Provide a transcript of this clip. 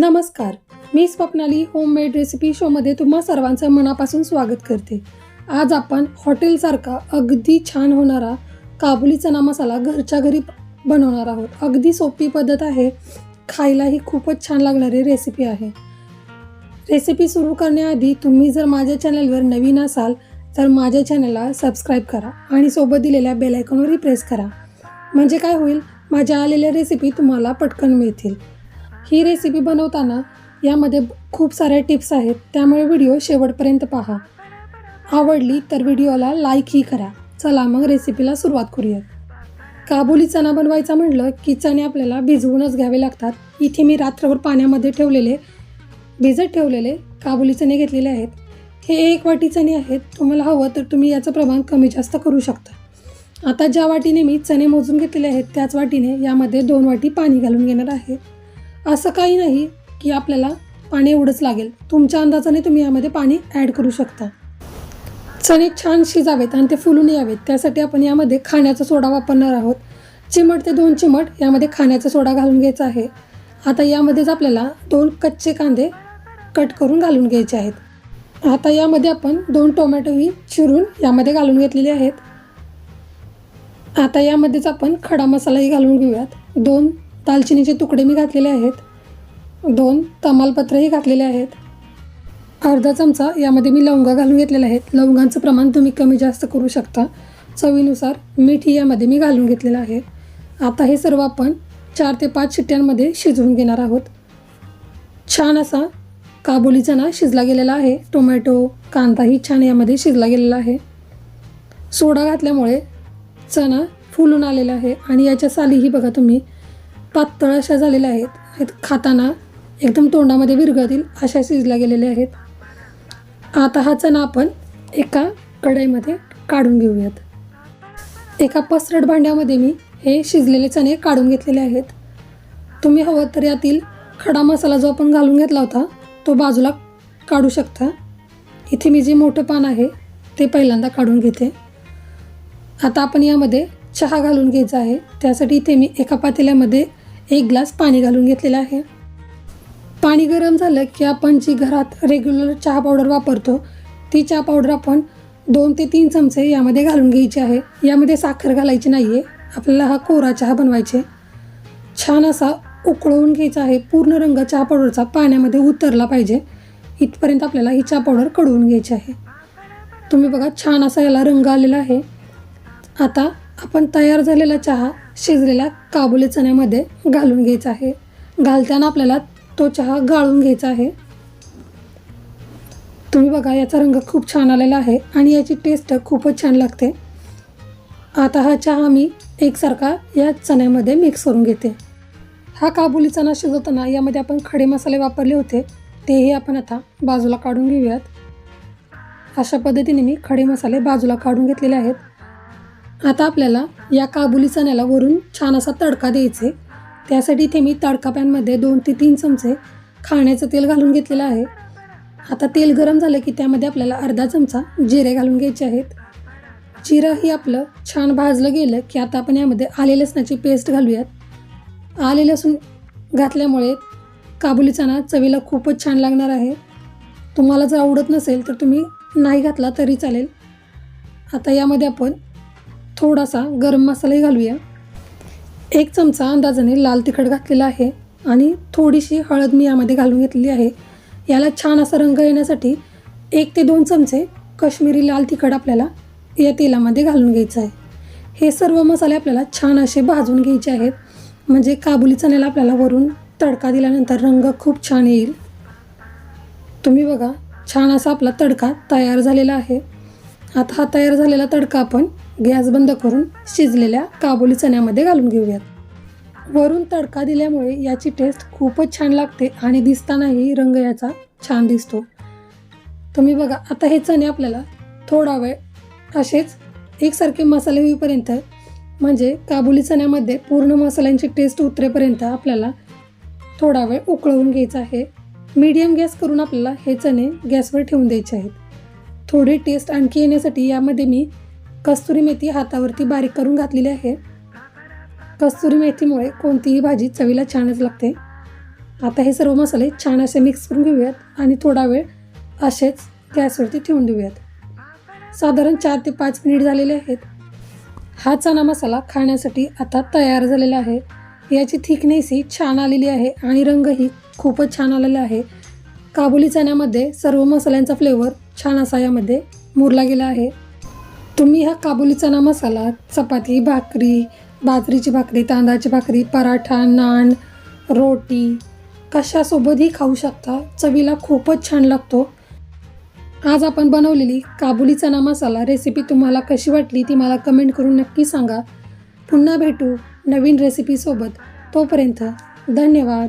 नमस्कार मी Swapnali homemade recipe शोमध्ये तुम्हा सर्वांचं मनापासून स्वागत करते. आज आपण हॉटेलसारखा अगदी छान होणारा काबुली चना मसाला घरच्या घरी बनवणार आहोत. अगदी सोपी पद्धत आहे. खायलाही खूपच छान लागणारी रेसिपी आहे. रेसिपी सुरू करण्याआधी तुम्ही जर माझ्या चॅनलवर नवीन असाल तर माझ्या चॅनलला सबस्क्राईब करा आणि सोबत दिलेल्या बेलायकॉनवरही प्रेस करा. म्हणजे काय होईल? माझ्या आलेल्या रेसिपी तुम्हाला पटकन मिळतील. ही रेसिपी बनवताना यामध्ये खूप साऱ्या टिप्स आहेत. त्यामुळे व्हिडिओ शेवटपर्यंत पहा. आवडली तर व्हिडिओला लाईकही करा. चला मग रेसिपीला सुरुवात करूयात. काबुली चणा बनवायचा म्हटलं की चणे आपल्याला भिजवूनच घ्यावे लागतात. इथे मी रात्रभर पाण्यामध्ये ठेवलेले भिजत ठेवलेले काबुली चणे घेतलेले आहेत. हे एक वाटी चणे आहेत. तुम्हाला हवं तर तुम्ही याचं प्रमाण कमी जास्त करू शकता. आता ज्या वाटीने मी चणे मोजून घेतलेले आहेत त्याच वाटीने यामध्ये दोन वाटी पाणी घालून घेणार आहे. असं काही नाही की आपल्याला पाणी एवढंच लागेल. तुमच्या अंदाजाने तुम्ही यामध्ये पाणी ॲड करू शकता. चणे छान शिजावेत आणि ते फुलून यावेत. त्यासाठी आपण यामध्ये खाण्याचा सोडा वापरणार आहोत. चिमट ते दोन चिमट यामध्ये खाण्याचा सोडा घालून घ्यायचा आहे. आता यामध्येच आपल्याला दोन कच्चे कांदे कट करून घालून घ्यायचे आहेत. आता यामध्ये आपण दोन टोमॅटोही चिरून यामध्ये घालून घेतलेले आहेत. आता यामध्येच आपण खडा मसालाही घालून घेऊयात. दोन दालचिनीचे तुकडे मी घातलेले आहेत. दोन तमालपत्रही घातलेले आहेत. अर्धा चमचा यामध्ये मी लवंगा घालून घेतलेले आहेत. लवंगांचं प्रमाण तुम्ही कमी जास्त करू शकता. चवीनुसार मीठही यामध्ये मी घालून घेतलेलं आहे. आता हे सर्व आपण चार ते पाच शिट्ट्यांमध्ये शिजवून घेणार आहोत. छान असा काबुली चणा शिजला गेलेला आहे. टोमॅटो कांदाही छान यामध्ये शिजला गेलेला आहे. सोडा घातल्यामुळे चणा फुलून आलेला आहे आणि याच्या सालीही बघा तुम्ही. पातळ अशा झालेल्या आहेत. खाताना एकदम तोंडामध्ये विरघळतील अशा शिजल्या गेलेल्या आहेत. आता हा चणा आपण एका कढईमध्ये काढून घेऊयात. एका पसरट भांड्यामध्ये मी हे शिजलेले चणे काढून घेतलेले आहेत. तुम्ही हवं तर यातील खडा मसाला जो आपण घालून घेतला होता तो बाजूला काढू शकता. इथे मी जे मोठं पान आहे ते पहिल्यांदा काढून घेते. आता आपण यामध्ये चहा घालून घ्यायचा आहे. त्यासाठी इथे मी एका पातेल्यामध्ये एक ग्लास पाणी घालून घेतलेलं आहे. पाणी गरम झालं की आपण जी घरात रेग्युलर चहा पावडर वापरतो ती चहा पावडर आपण दोन ते तीन चमचे यामध्ये घालून घ्यायची आहे. यामध्ये साखर घालायची नाही आहे आपल्याला हा कोरा चहा बनवायचे. छान असा उकळवून घ्यायचा आहे. पूर्ण रंग चहा पावडरचा पाण्यामध्ये उतरला पाहिजे. इथपर्यंत आपल्याला ही चहा पावडर कडवून घ्यायची आहे. तुम्ही बघा छान असा याला रंग आलेला आहे. आता आपण तयार झालेला चहा शिजलेल्या काबुली चण्यामध्ये घालून घ्यायचा आहे. घालताना आपल्याला तो चहा गाळून घ्यायचा आहे. तुम्ही बघा याचा रंग खूप छान आलेला आहे आणि याची टेस्ट खूपच छान लागते. आता हा चहा मी एकसारखा या चण्यामध्ये मिक्स करून घेते. हा काबुली चणा शिजवताना यामध्ये आपण खडे मसाले वापरले होते. तेही आपण आता बाजूला काढून घेऊयात. अशा पद्धतीने मी खडे मसाले बाजूला काढून घेतलेले आहेत. आता आपल्याला या काबुली चण्याला वरून छान असा तडका द्यायचे. त्यासाठी इथे मी तडका पॅनमध्ये दोन ते तीन चमचे खाण्याचं तेल घालून घेतलेलं आहे. आता तेल गरम झालं की त्यामध्ये आपल्याला अर्धा चमचा जिरे घालून घ्यायचे आहेत. जिरं ही आपलं छान भाजलं गेलं की आता आपण यामध्ये आले लसणाची पेस्ट घालूयात. आले लसूण घातल्यामुळे काबुली चणा चवीला खूपच छान लागणार आहे. तुम्हाला जर आवडत नसेल तर तुम्ही नाही घातला तरी चालेल. आता यामध्ये आपण थोडासा गरम मसालाही घालूया. एक चमचा अंदाजाने लाल तिखट घातलेला आहे आणि थोडीशी हळद मी यामध्ये घालून घेतलेली आहे. याला छान असा रंग येण्यासाठी एक ते दोन चमचे कश्मीरी लाल तिखट आपल्याला या तेलामध्ये घालून घ्यायचं आहे. हे सर्व मसाले आपल्याला छान असे भाजून घ्यायचे आहेत. म्हणजे काबुली चण्याला आपल्याला वरून तडका दिल्यानंतर रंग खूप छान येईल. तुम्ही बघा छान असा आपला तडका तयार झालेला आहे. आता हा तयार झालेला तडका आपण गॅस बंद करून शिजलेल्या काबुली चण्यामध्ये घालून घेऊयात. वरून तडका दिल्यामुळे याची टेस्ट खूपच छान लागते आणि दिसतानाही रंग याचा छान दिसतो. तुम्ही बघा आता हे चणे आपल्याला थोडा वेळ असेच एकसारखे मसाले होईपर्यंत म्हणजे काबुली चण्यामध्ये पूर्ण मसाल्यांची टेस्ट उतरेपर्यंत आपल्याला थोडा वेळ उकळवून घ्यायचा आहे. मीडियम गॅस करून आपल्याला हे चणे गॅसवर ठेवून द्यायचे आहेत. थोडी टेस्ट आणखी येण्यासाठी यामध्ये मी कस्तुरी मेथी हातावरती बारीक करून घातलेली आहे. कस्तुरी मेथीमुळे कोणतीही भाजी चवीला छानच लागते. आता हे सर्व मसाले छान असे मिक्स करून घेऊयात आणि थोडा वेळ असेच गॅसवरती ठेवून देऊयात. साधारण चार ते पाच मिनिट झालेले आहेत. हा चना मसाला खाण्यासाठी आता तयार झालेला आहे. याची थिकनेसही छान आलेली आहे आणि रंगही खूपच छान आलेला आहे. काबुली चण्यामध्ये सर्व मसाल्यांचा फ्लेवर छान असा यामध्ये मुरला गेला आहे. तुम्ही हा काबुली चना मसाला चपाती भाकरी बाजरीची भाकरी तांदळाची भाकरी पराठा नान रोटी कशासोबतही खाऊ शकता. चवीला खूपच छान लागतो. आज आपण बनवलेली काबुली चना मसाला रेसिपी तुम्हाला कशी वाटली ती मला कमेंट करून नक्की सांगा. पुन्हा भेटू नवीन रेसिपीसोबत तोपर्यंत धन्यवाद.